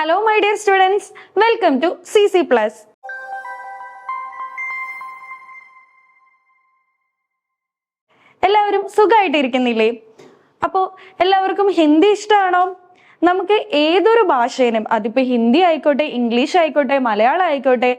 Hello my dear students welcome to C C plus എല്ലാവരും സുഖമായിട്ടിരിക്കുന്നില്ലേ അപ്പോൾ എല്ലാവർക്കും ഹിന്ദി ഇഷ്ടമാണോ നമുക്ക് ഏതൊരു ഭാഷേനും അതിപ്പോൾ ഹിന്ദി ആയിക്കോട്ടെ ഇംഗ്ലീഷ് ആയിക്കോട്ടെ മലയാളം ആയിക്കോട്ടെ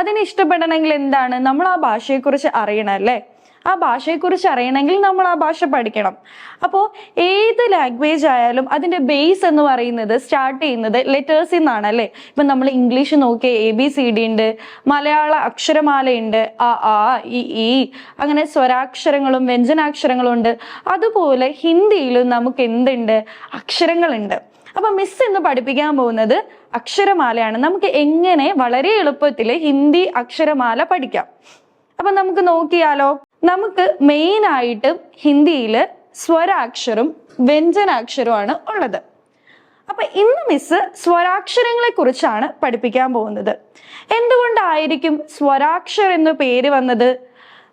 അതിനെ ഇഷ്ടപ്പെടണമെങ്കിൽ എന്താണ്? നമ്മൾ ആ ഭാഷയെക്കുറിച്ച് അറിയണം അല്ലേ? ആ ഭാഷയെക്കുറിച്ച് അറിയണമെങ്കിൽ നമ്മൾ ആ ഭാഷ പഠിക്കണം. അപ്പോൾ ഏത് ലാംഗ്വേജ് ആയാലും അതിന്റെ ബേസ് എന്ന് പറയുന്നത് സ്റ്റാർട്ട് ചെയ്യുന്നത് ലെറ്റേഴ്സിൽ നിന്നാണ് അല്ലേ? ഇപ്പം നമ്മൾ ഇംഗ്ലീഷ് നോക്കിയ എ ബി സി ഡി ഉണ്ട്. മലയാള അക്ഷരമാലയുണ്ട് ആ ആ ഇ ഇ അങ്ങനെ സ്വരാക്ഷരങ്ങളും വ്യഞ്ജനാക്ഷരങ്ങളും ഉണ്ട്. അതുപോലെ ഹിന്ദിയിലും നമുക്ക് എന്തുണ്ട്? അക്ഷരങ്ങളുണ്ട്. അപ്പൊ മിസ് ഇന്ന് പഠിപ്പിക്കാൻ പോകുന്നത് അക്ഷരമാലയാണ്. നമുക്ക് എങ്ങനെ വളരെ എളുപ്പത്തിൽ ഹിന്ദി അക്ഷരമാല പഠിക്കാം. അപ്പൊ നമുക്ക് നോക്കിയാലോ? നമുക്ക് മെയിൻ ആയിട്ട് ഹിന്ദിയിൽ സ്വരാക്ഷരം വ്യഞ്ജനാക്ഷരമാണ് ഉള്ളത്. അപ്പൊ ഇന്ന് മിസ് സ്വരാക്ഷരങ്ങളെ കുറിച്ചാണ് പഠിപ്പിക്കാൻ പോകുന്നത്. എന്തുകൊണ്ടായിരിക്കും സ്വരാക്ഷരം എന്ന് പേര് വന്നത്?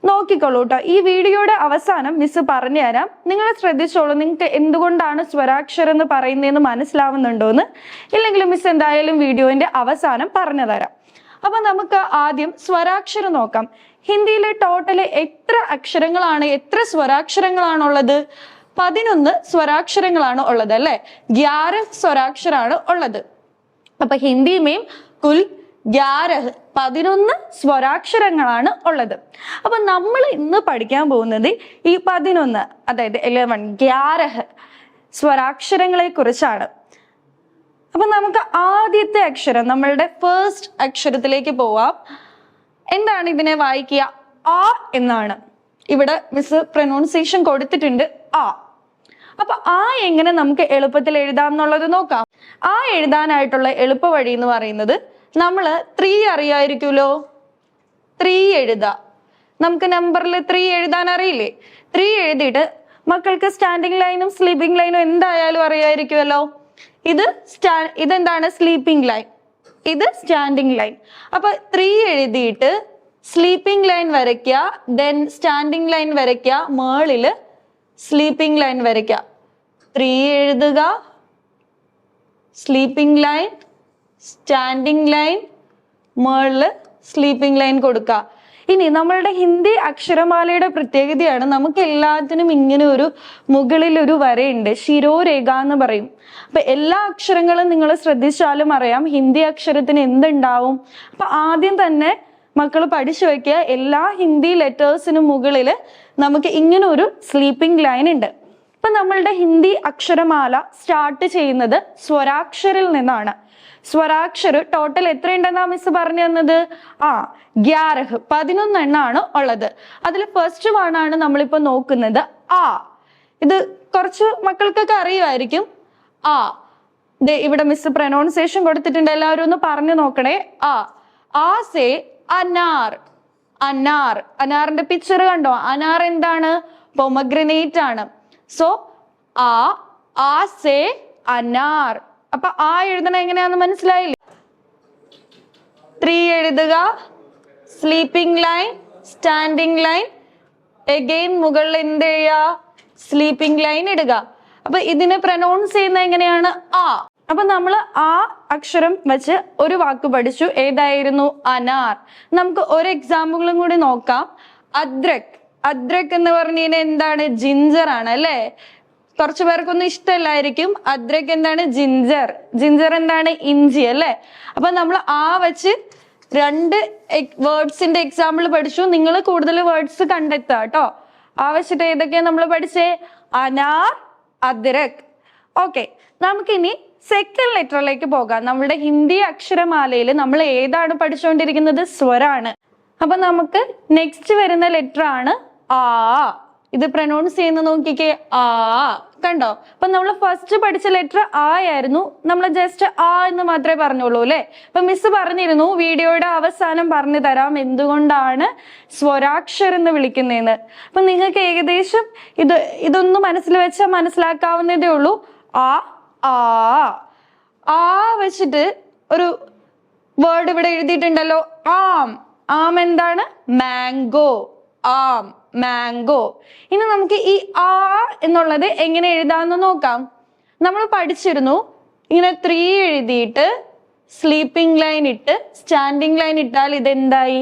നോക്കിക്കോളൂ കേട്ടോ ഈ വീഡിയോയുടെ അവസാനം മിസ് പറഞ്ഞു തരാം നിങ്ങൾ ശ്രദ്ധിച്ചോളൂ. നിങ്ങൾക്ക് എന്തുകൊണ്ടാണ് സ്വരാക്ഷരം എന്ന് പറയുന്നതെന്ന് മനസ്സിലാവുന്നുണ്ടോന്ന്? ഇല്ലെങ്കിൽ മിസ് എന്തായാലും വീഡിയോന്റെ അവസാനം പറഞ്ഞു തരാം അപ്പൊ നമുക്ക് ആദ്യം സ്വരാക്ഷരം നോക്കാം. ഹിന്ദിയിലെ ടോട്ടൽ എത്ര അക്ഷരങ്ങളാണ് എത്ര സ്വരാക്ഷരങ്ങളാണുള്ളത്? പതിനൊന്ന് സ്വരാക്ഷരങ്ങളാണ് ഉള്ളത് അല്ലെ? ഗ്യാര സ്വരാക്ഷരാണ് ഉള്ളത്. അപ്പൊ ഹിന്ദി മേം കുൽ ഗ്യാരഹ് പതിനൊന്ന് സ്വരാക്ഷരങ്ങളാണ് ഉള്ളത്. അപ്പൊ നമ്മൾ ഇന്ന് പഠിക്കാൻ പോകുന്നത് ഈ പതിനൊന്ന് അതായത് ഇലവൻ ഗ്യാരഹ് സ്വരാക്ഷരങ്ങളെ കുറിച്ചാണ്. അപ്പൊ നമുക്ക് ആദ്യത്തെ അക്ഷരം നമ്മളുടെ ഫേസ്റ്റ് അക്ഷരത്തിലേക്ക് പോവാം. എന്താണ് ഇതിനെ വായിക്കുക? ആ എന്നാണ്. ഇവിടെ മിസ് പ്രൊനൗൺസിയേഷൻ കൊടുത്തിട്ടുണ്ട് ആ. അപ്പൊ ആ എങ്ങനെ നമുക്ക് എളുപ്പത്തിൽ എഴുതാം എന്നുള്ളത് നോക്കാം. ആ എഴുതാനായിട്ടുള്ള എളുപ്പ വഴി എന്ന് പറയുന്നത് നമ്മൾ ത്രീ അറിയായിരിക്കുമല്ലോ? ത്രീ എഴുത. നമുക്ക് നമ്പറിൽ ത്രീ എഴുതാൻ അറിയില്ലേ? ത്രീ എഴുതിയിട്ട് മക്കൾക്ക് സ്റ്റാൻഡിങ് ലൈനും സ്ലീപ്പിംഗ് ലൈനും എന്തായാലും അറിയായിരിക്കുമല്ലോ? ഇത് സ്റ്റാ ഇതെന്താണ്? സ്ലീപ്പിംഗ് ലൈൻ ഇത് സ്റ്റാൻഡിങ് ലൈൻ അപ്പൊ ത്രീ എഴുതിയിട്ട് സ്ലീപ്പിംഗ് ലൈൻ വരയ്ക്കുക ദെൻ സ്റ്റാൻഡിങ് ലൈൻ വരയ്ക്കുക മേളിൽ സ്ലീപ്പിംഗ് ലൈൻ വരയ്ക്കുക. ത്രീ എഴുതുക സ്ലീപ്പിംഗ് ലൈൻ സ്റ്റാൻഡിങ് ലൈൻ മേളിൽ സ്ലീപ്പിംഗ് ലൈൻ കൊടുക്കുക. ഇനി നമ്മളുടെ ഹിന്ദി അക്ഷരമാലയുടെ പ്രത്യേകതയാണ്. നമുക്ക് എല്ലാത്തിനും ഇങ്ങനെ ഒരു മുകളിൽ ഒരു വരയുണ്ട്. ശിരോരേഖ എന്ന് പറയും. അപ്പൊ എല്ലാ അക്ഷരങ്ങളും നിങ്ങൾ ശ്രദ്ധിച്ചാലും അറിയാം ഹിന്ദി അക്ഷരത്തിന് എന്തുണ്ടാവും. അപ്പൊ ആദ്യം തന്നെ മക്കൾ പഠിച്ചു വെക്കുക. എല്ലാ ഹിന്ദി ലെറ്റേഴ്സിനും മുകളിൽ നമുക്ക് ഇങ്ങനെ ഒരു സ്ലീപ്പിംഗ് ലൈൻ ഉണ്ട്. ഇപ്പൊ നമ്മളുടെ ഹിന്ദി അക്ഷരമാല സ്റ്റാർട്ട് ചെയ്യുന്നത് സ്വരാക്ഷരിൽ നിന്നാണ്. സ്വരാക്ഷർ ടോട്ടൽ എത്രയുണ്ടെന്നാ മിസ് പറഞ്ഞു തന്നത്? ആ ഗ്യാരഹ് പതിനൊന്നെണ്ണാണ് ഉള്ളത്. അതിൽ ഫസ്റ്റ് വൺ ആണ് നമ്മളിപ്പോ നോക്കുന്നത് ആ. ഇത് കുറച്ച് മക്കൾക്കൊക്കെ അറിയുമായിരിക്കും. ആ. ദേ ഇവിടെ മിസ് പ്രൊനൗൺസിയേഷൻ കൊടുത്തിട്ടുണ്ട്. എല്ലാവരും ഒന്ന് പറഞ്ഞു നോക്കണേ. ആ. ആ സേ അനാർ. അനാർ. അനാറിന്റെ പിക്ചർ കണ്ടോ? അനാർ എന്താണ്? പൊമഗ്രനേറ്റ് ആണ്. സോ ആ ആ സേ അനാർ. അപ്പൊ ആ എഴുതണ എങ്ങനെയാന്ന് മനസ്സിലായില്ലേ? ത്രീ എഴുതുക. Sleeping line standing line again മുകളിൽ എന്ത് ചെയ്യുക? സ്ലീപ്പിംഗ് ലൈൻ ഇടുക. അപ്പൊ ഇതിനെ പ്രനൗൺസ് ചെയ്യുന്ന എങ്ങനെയാണ്? ആ. അപ്പൊ നമ്മൾ ആ അക്ഷരം വെച്ച് ഒരു വാക്ക് പഠിച്ചു. ഏതായിരുന്നു? അനാർ. നമുക്ക് ഒരു എക്സാമ്പിളും കൂടി നോക്കാം. അദ്രക് അദ്രക് എന്ന് പറഞ്ഞ എന്താണ്? ജിഞ്ചർ ആണ് അല്ലേ? കുറച്ചു പേർക്കൊന്നും ഇഷ്ടമല്ലായിരിക്കും. അദ്രക്ക് എന്താണ്? ജിഞ്ചർ. ജിഞ്ചർ എന്താണ്? ഇഞ്ചി അല്ലേ? അപ്പൊ നമ്മൾ ആ വെച്ച് രണ്ട് വേർഡ്സിന്റെ എക്സാമ്പിൾ പഠിച്ചു. നിങ്ങൾ കൂടുതൽ വേർഡ്സ് കണ്ടെത്തുക കേട്ടോ. ആ വെച്ചിട്ട് ഏതൊക്കെയാ നമ്മൾ പഠിച്ചേ? അനാർ അദ്രക്. ഓക്കെ നമുക്കിനി സെക്കൻഡ് ലെറ്ററിലേക്ക് പോകാം. നമ്മുടെ ഹിന്ദി അക്ഷരമാലയിൽ നമ്മൾ ഏതാണ് പഠിച്ചുകൊണ്ടിരിക്കുന്നത് സ്വരാണ്. അപ്പൊ നമുക്ക് നെക്സ്റ്റ് വരുന്ന ലെറ്റർ ആണ് ആ. ഇത് പ്രൊനൗൺസ് ചെയ്യുന്ന നോക്കിക്കേ ആ കണ്ടോ? അപ്പൊ നമ്മൾ ഫസ്റ്റ് പഠിച്ച ലെറ്റർ ആ ആയിരുന്നു. നമ്മൾ ജസ്റ്റ് ആ എന്ന് മാത്രമേ പറഞ്ഞുള്ളൂ അല്ലെ? അപ്പൊ മിസ് പറഞ്ഞിരുന്നു വീഡിയോയുടെ അവസാനം പറഞ്ഞു തരാം എന്തുകൊണ്ടാണ് സ്വരാക്ഷരെന്ന് വിളിക്കുന്നതെന്ന്. അപ്പൊ നിങ്ങൾക്ക് ഏകദേശം ഇത് ഇതൊന്ന് മനസ്സിൽ വെച്ചാൽ മനസ്സിലാക്കാവുന്നതേ ഉള്ളൂ. ആ ആ ആ വെച്ചിട്ട് ഒരു വേർഡ് ഇവിടെ എഴുതിയിട്ടുണ്ടല്ലോ. ആം. ആം എന്താണ്? മാംഗോ. ആം. മാംഗോ ഇനി നമുക്ക് ഈ ആ എന്നുള്ളത് എങ്ങനെ എഴുതാമെന്ന് നോക്കാം. നമ്മൾ പഠിച്ചിരുന്നു ഇങ്ങനെ ത്രീ എഴുതിയിട്ട് സ്ലീപ്പിംഗ് ലൈൻ ഇട്ട് സ്റ്റാൻഡിംഗ് ലൈൻ ഇട്ടാൽ ഇതെന്തായി?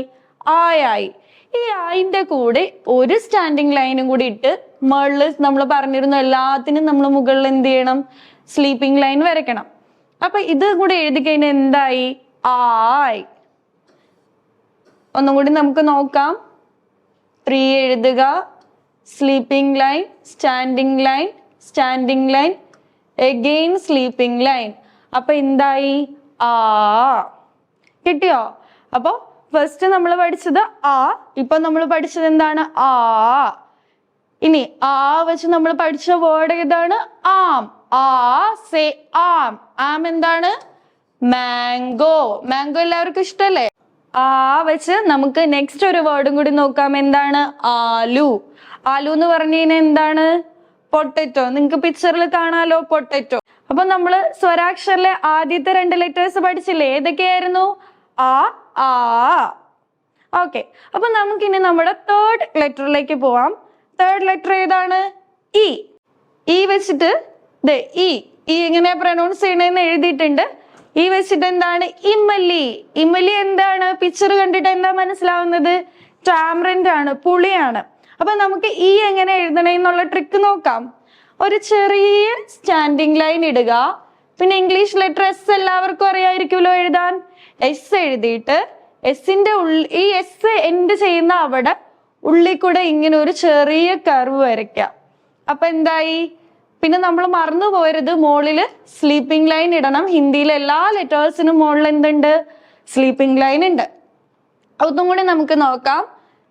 ആയായി ഈ ആയിന്റെ കൂടെ ഒരു സ്റ്റാൻഡിംഗ് ലൈനും കൂടി ഇട്ട് മുകളിൽ നമ്മൾ പറഞ്ഞിരുന്നു എല്ലാത്തിനും നമ്മൾ മുകളിൽ എന്ത് ചെയ്യണം? സ്ലീപ്പിംഗ് ലൈൻ വരയ്ക്കണം. അപ്പൊ ഇത് കൂടെ എഴുതി കഴിഞ്ഞാൽ എന്തായി? ആയി ഒന്നും കൂടി നമുക്ക് നോക്കാം. ത്രീ എഴുതുക. Sleeping line standing line standing line again sleeping line അപ്പൊ എന്തായി? ആ. കിട്ടിയോ? അപ്പൊ ഫസ്റ്റ് നമ്മൾ പഠിച്ചത് ആ ഇപ്പൊ നമ്മൾ പഠിച്ചത് എന്താണ്? ആ. ഇനി ആ വെച്ച് നമ്മൾ പഠിച്ച വേർഡ് ഏതാണ്? ആം. ആ സേ ആം. ആം എന്താണ്? മാംഗോ മാംഗോ എല്ലാവർക്കും ഇഷ്ടല്ലേ? ആ വെച്ച് നമുക്ക് നെക്സ്റ്റ് ഒരു വേർഡും കൂടി നോക്കാം. എന്താണ്? ആലു. ആലു എന്ന് പറഞ്ഞു കഴിഞ്ഞാൽ എന്താണ്? പൊട്ടറ്റോ നിങ്ങൾക്ക് പിക്ചറിൽ കാണാലോ? പൊട്ടറ്റോ അപ്പൊ നമ്മൾ സ്വരാക്ഷരിലെ ആദ്യത്തെ രണ്ട് ലെറ്റേഴ്സ് പഠിച്ചില്ലേ? ഏതൊക്കെയായിരുന്നു? ആ ആ. ഓക്കെ അപ്പൊ നമുക്കിനി നമ്മുടെ തേർഡ് ലെറ്ററിലേക്ക് പോവാം. തേർഡ് ലെറ്റർ ഏതാണ്? ഇ ഇ വെച്ചിട്ട് ദേ ഇ ഇ എങ്ങനെയാ പ്രൊനൗൺസ് ചെയ്യണമെന്ന് എഴുതിയിട്ടുണ്ട്. ഈ വെച്ചിട്ട് എന്താണ് ഇമ്മല്ലി ഇമ്മലി എന്താണ്? പിക്ചർ കണ്ടിട്ട് എന്താ മനസ്സിലാവുന്നത്? ടാമറിന്റ് ആണ് പുളിയാണ്. അപ്പൊ നമുക്ക് ഈ എങ്ങനെ എഴുതണേ എന്നുള്ള ട്രിക്ക് നോക്കാം. ഒരു ചെറിയ സ്റ്റാൻഡിങ് ലൈൻ ഇടുക. പിന്നെ ഇംഗ്ലീഷ് ലെറ്റർ എസ് എല്ലാവർക്കും അറിയായിരിക്കുമല്ലോ എഴുതാൻ. എസ് എഴുതിയിട്ട് എസിന്റെ ഉള്ളി ഈ എസ് എൻഡ് ചെയ്യുന്ന അവിടെ ഉള്ളിൽ കൂടെ ഇങ്ങനെ ഒരു ചെറിയ കർവ് വരയ്ക്കാം അപ്പൊ എന്തായി? പിന്നെ നമ്മൾ മറന്നു പോയരുത് മോളിൽ സ്ലീപ്പിംഗ് ലൈൻ ഇടണം. ഹിന്ദിയിലെ എല്ലാ ലെറ്റേഴ്സിനും മുകളിൽ എന്തുണ്ട്? സ്ലീപ്പിംഗ് ലൈൻ ഉണ്ട്. അതും കൂടി നമുക്ക് നോക്കാം.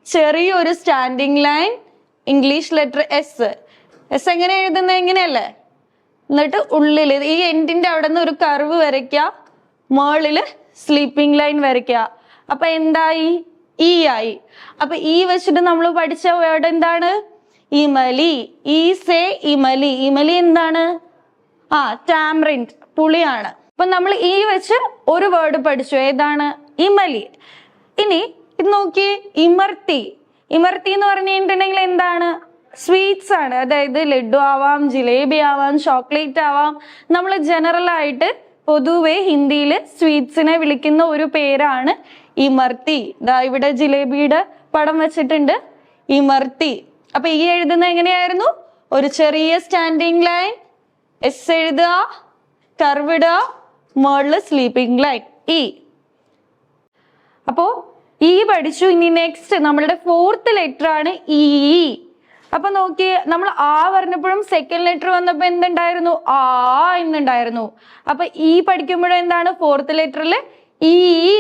ചെറിയൊരു standing line English letter S S എങ്ങനെ എഴുതുന്നത് എങ്ങനെയല്ലേ? എന്നിട്ട് ഉള്ളിൽ ഈ എൻഡിന്റെ അവിടെ നിന്ന് ഒരു കർവ് വരയ്ക്കുക. മോളിൽ സ്ലീപ്പിംഗ് ലൈൻ വരയ്ക്കുക. അപ്പൊ എന്തായി? ഇ ആയി. അപ്പൊ ഇ വെച്ചിട്ട് നമ്മൾ പഠിച്ച വേർഡ് എന്താണ്? ഇമലി ഈ സേ ഇമലി. ഇമലി എന്താണ്? ആ ടാംറിൻഡ് പുളിയാണ്. അപ്പൊ നമ്മൾ ഈ വെച്ച് ഒരു വേർഡ് പഠിച്ചു. ഏതാണ്? ഇമലി. ഇനി ഇത് നോക്കി. ഇമർത്തി. ഇമർത്തി എന്ന് പറഞ്ഞിട്ടുണ്ടെങ്കിൽ എന്താണ്? സ്വീറ്റ്സ് ആണ്. അതായത് ലഡു ആവാം ജിലേബി ആവാം ചോക്ലേറ്റ് ആവാം. നമ്മൾ ജനറൽ ആയിട്ട് പൊതുവെ ഹിന്ദിയിൽ സ്വീറ്റ്സിനെ വിളിക്കുന്ന ഒരു പേരാണ് ഇമർത്തി. ഇതാ ഇവിടെ ജിലേബിയുടെ പടം വെച്ചിട്ടുണ്ട്. ഇമർത്തി. അപ്പൊ ഈ എഴുതുന്ന എങ്ങനെയായിരുന്നു? ഒരു ചെറിയ സ്റ്റാൻഡിങ് ലൈൻ എസ് എഴുതുക കർവിടുക മേളിൽ സ്ലീപ്പിംഗ് ലൈൻ ഇ അപ്പോ ഇ പഠിച്ചു ഇനി നെക്സ്റ്റ് നമ്മളുടെ ഫോർത്ത് ലെറ്റർ ആണ് ഇ അപ്പൊ നോക്കി നമ്മൾ ആ പറഞ്ഞപ്പോഴും സെക്കൻഡ് ലെറ്റർ വന്നപ്പോ എന്തുണ്ടായിരുന്നു? ആ എന്നുണ്ടായിരുന്നു അപ്പൊ ഈ പഠിക്കുമ്പോഴും എന്താണ്? ഫോർത്ത് ലെറ്ററിൽ ഈ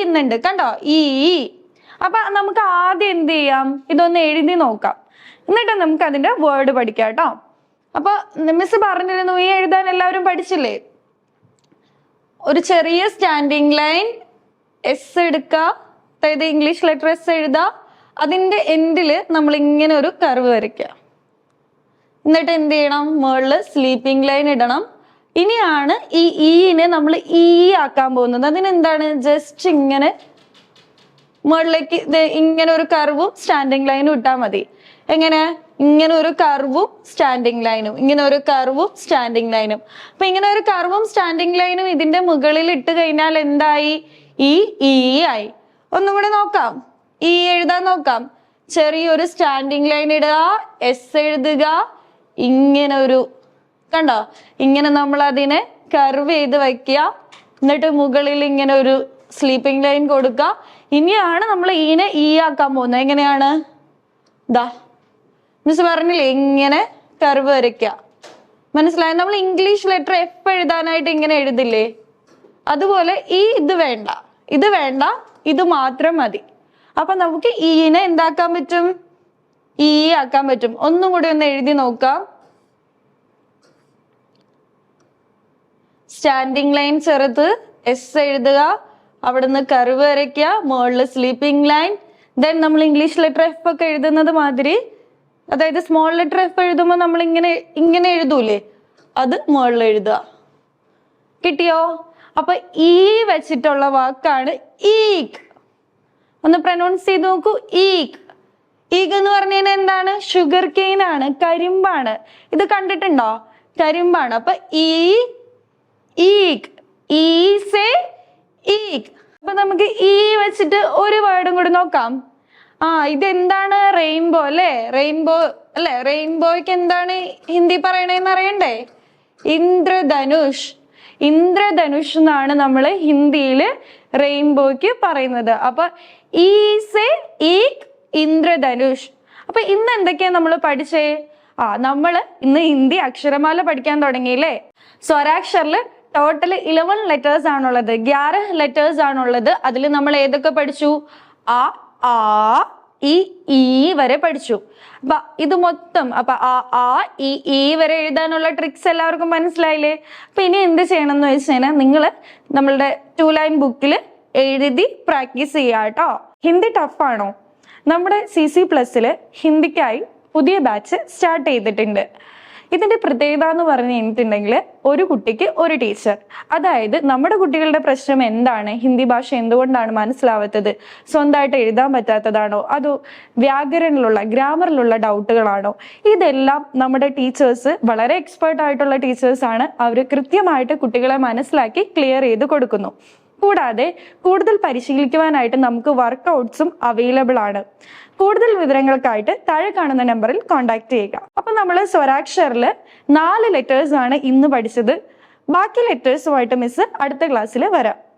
എന്നുണ്ട് കണ്ടോ? ഈ അപ്പൊ നമുക്ക് ആദ്യം എന്ത് ചെയ്യാം? ഇതൊന്ന് എഴുതി നോക്കാം. എന്നിട്ട് നമുക്ക് അതിന്റെ വേർഡ് പഠിക്കാം കേട്ടോ. അപ്പൊ മിസ് പറഞ്ഞിരുന്നു ഈ എഴുതാൻ എല്ലാവരും പഠിച്ചില്ലേ? ഒരു ചെറിയ സ്റ്റാൻഡിങ് ലൈൻ എസ് എടുക്ക അതായത് ഇംഗ്ലീഷ് ലെറ്റർ എസ് എഴുതുക അതിന്റെ എൻഡിൽ നമ്മൾ ഇങ്ങനെ ഒരു കർവ് വരയ്ക്കുക എന്നിട്ട് എന്ത് ചെയ്യണം? മുകളിൽ സ്ലീപ്പിംഗ് ലൈൻ ഇടണം. ഇനിയാണ് ഈ ഈനെ നമ്മൾ ഈ ആക്കാൻ പോകുന്നത്. അതിനെന്താണ്? ജസ്റ്റ് ഇങ്ങനെ മുകളിലേക്ക് ഇങ്ങനെ ഒരു കർവും സ്റ്റാൻഡിങ് ലൈനും ഇട്ടാൽ മതി. എങ്ങനെ? ഇങ്ങനെ ഒരു കർവും സ്റ്റാൻഡിങ് ലൈനും ഇങ്ങനെ ഒരു കർവും സ്റ്റാൻഡിങ് ലൈനും അപ്പൊ ഇങ്ങനെ ഒരു കർവും സ്റ്റാൻഡിങ് ലൈനും ഇതിന്റെ മുകളിൽ ഇട്ട് കഴിഞ്ഞാൽ എന്തായി? ഈ ഇ ആയി. ഒന്നും കൂടെ നോക്കാം. ഈ എഴുതാൻ നോക്കാം. ചെറിയൊരു സ്റ്റാൻഡിങ് ലൈൻ ഇടുക എസ് എഴുതുക. ഇങ്ങനെ ഒരു കണ്ടോ? ഇങ്ങനെ നമ്മൾ അതിനെ കർവ് ചെയ്ത് വയ്ക്കുക. എന്നിട്ട് മുകളിൽ ഇങ്ങനെ ഒരു സ്ലീപ്പിംഗ് ലൈൻ കൊടുക്കുക. ഇനിയാണ് നമ്മൾ ഈനെ ഈ ആക്കാൻ പോകുന്നത്. എങ്ങനെയാണ്? ദാ മിസ് പറഞ്ഞില്ലേ ഇങ്ങനെ കർവ് വരയ്ക്കുക മനസ്സിലായോ? നമ്മൾ ഇംഗ്ലീഷ് ലെറ്റർ എഫ് എഴുതാനായിട്ട് ഇങ്ങനെ എഴുതില്ലേ? അതുപോലെ ഈ ഇത് വേണ്ട. ഇത് വേണ്ട ഇത് മാത്രം മതി. അപ്പൊ നമുക്ക് ഈനെ എന്താക്കാൻ പറ്റും? ഈ ആക്കാൻ പറ്റും. ഒന്നും കൂടി ഒന്ന് എഴുതി നോക്കാം. സ്റ്റാൻഡിങ് ലൈൻ ചെറുത് എസ് എഴുതുക. അവിടുന്ന് കർവ് വരയ്ക്കുക മുകളിൽ സ്ലീപ്പിംഗ് ലൈൻ ദെൻ നമ്മൾ ഇംഗ്ലീഷ് ലെറ്റർ എഫ് ഒക്കെ എഴുതുന്നത് മാതിരി അതായത് സ്മോൾ ലെറ്റർ എഫ് എഴുതുമ്പോൾ നമ്മൾ ഇങ്ങനെ ഇങ്ങനെ എഴുതൂലേ? അത് മുകളിൽ എഴുതുക. കിട്ടിയോ? അപ്പൊ ഈ വെച്ചിട്ടുള്ള വാക്കാണ് ഈക് ഒന്ന് പ്രൊനൗൺസ് ചെയ്ത് നോക്കൂ ഈക് ഈഗ് എന്ന് പറഞ്ഞു എന്താണ്? ഷുഗർ കെയിൻ ആണ് കരിമ്പാണ്. ഇത് കണ്ടിട്ടുണ്ടോ? കരിമ്പാണ്. അപ്പൊ ഈ ഈക് ഈസേ ഈക് അപ്പൊ നമുക്ക് ഈ വെച്ചിട്ട് ഒരു വേർഡും കൂടി നോക്കാം. ആ ഇതെന്താണ് റെയിൻബോ അല്ലേ? റെയിൻബോ അല്ലെ? റെയിൻബോയ്ക്ക് എന്താണ് ഹിന്ദി പറയണേന്ന് അറിയണ്ടേ? ഇന്ദ്രധനുഷ്. ഇന്ദ്രധനുഷ് എന്നാണ് നമ്മൾ ഹിന്ദിയിൽ റെയിൻബോയ്ക്ക് പറയുന്നത്. അപ്പൊ ഈസെ ഈക് ഇന്ദ്രധനുഷ്. അപ്പൊ ഇന്ന് എന്തൊക്കെയാ നമ്മൾ പഠിച്ചേ? ആ നമ്മൾ ഇന്ന് ഹിന്ദി അക്ഷരമാല പഠിക്കാൻ തുടങ്ങിയില്ലേ? സ്വരാക്ഷറിൽ ടോട്ടൽ ഇലവൻ ലെറ്റേഴ്സ് ആണുള്ളത്. ഗ്യാര ലെറ്റേഴ്സ് ആണുള്ളത്. അതിൽ നമ്മൾ ഏതൊക്കെ പഠിച്ചു? ആ ആ ഇ ഈ വരെ പഠിച്ചു. അപ്പൊ ഇത് മൊത്തം അപ്പൊ ആ ആ ഇ ഈ വരെ എഴുതാനുള്ള ട്രിക്സ് എല്ലാവർക്കും മനസ്സിലായില്ലേ? അപ്പൊ ഇനി എന്ത് ചെയ്യണം എന്ന് വെച്ച് കഴിഞ്ഞാൽ നിങ്ങൾ നമ്മളുടെ ടു ലൈൻ ബുക്കിൽ എഴുതി പ്രാക്ടീസ് ചെയ്യുക കേട്ടോ ഹിന്ദി ടഫാണോ നമ്മുടെ സി സി പ്ലസ്സിൽ ഹിന്ദിക്കായി പുതിയ ബാച്ച് സ്റ്റാർട്ട് ചെയ്തിട്ടുണ്ട്. ഇതിന്റെ പ്രത്യേകത എന്ന് പറഞ്ഞു കഴിഞ്ഞിട്ടുണ്ടെങ്കിൽ ഒരു കുട്ടിക്ക് ഒരു ടീച്ചർ. അതായത് നമ്മുടെ കുട്ടികളുടെ പ്രശ്നം എന്താണ്? ഹിന്ദി ഭാഷ എന്തുകൊണ്ടാണ് മനസ്സിലാവാത്തത്? സ്വന്തമായിട്ട് എഴുതാൻ പറ്റാത്തതാണോ? അതോ വ്യാകരണിലുള്ള ഗ്രാമറിലുള്ള ഡൗട്ടുകളാണോ? ഇതെല്ലാം നമ്മുടെ ടീച്ചേഴ്സ് വളരെ എക്സ്പേർട്ട് ആയിട്ടുള്ള ടീച്ചേഴ്സ് ആണ് അവർ കൃത്യമായിട്ട് കുട്ടികളെ മനസ്സിലാക്കി ക്ലിയർ ചെയ്ത് കൊടുക്കുന്നു. കൂടാതെ കൂടുതൽ പരിശീലിക്കുവാനായിട്ട് നമുക്ക് വർക്കൗട്ട്സും അവൈലബിൾ ആണ്. കൂടുതൽ വിവരങ്ങൾക്കായിട്ട് താഴെ കാണുന്ന നമ്പറിൽ കോൺടാക്ട് ചെയ്യുക. അപ്പൊ നമ്മൾ സ്വരാക്ഷറിൽ നാല് ലെറ്റേഴ്സ് ആണ് ഇന്ന് പഠിച്ചത്. ബാക്കി ലെറ്റേഴ്സുമായിട്ട് മിസ് അടുത്ത ക്ലാസ്സിൽ വരാം.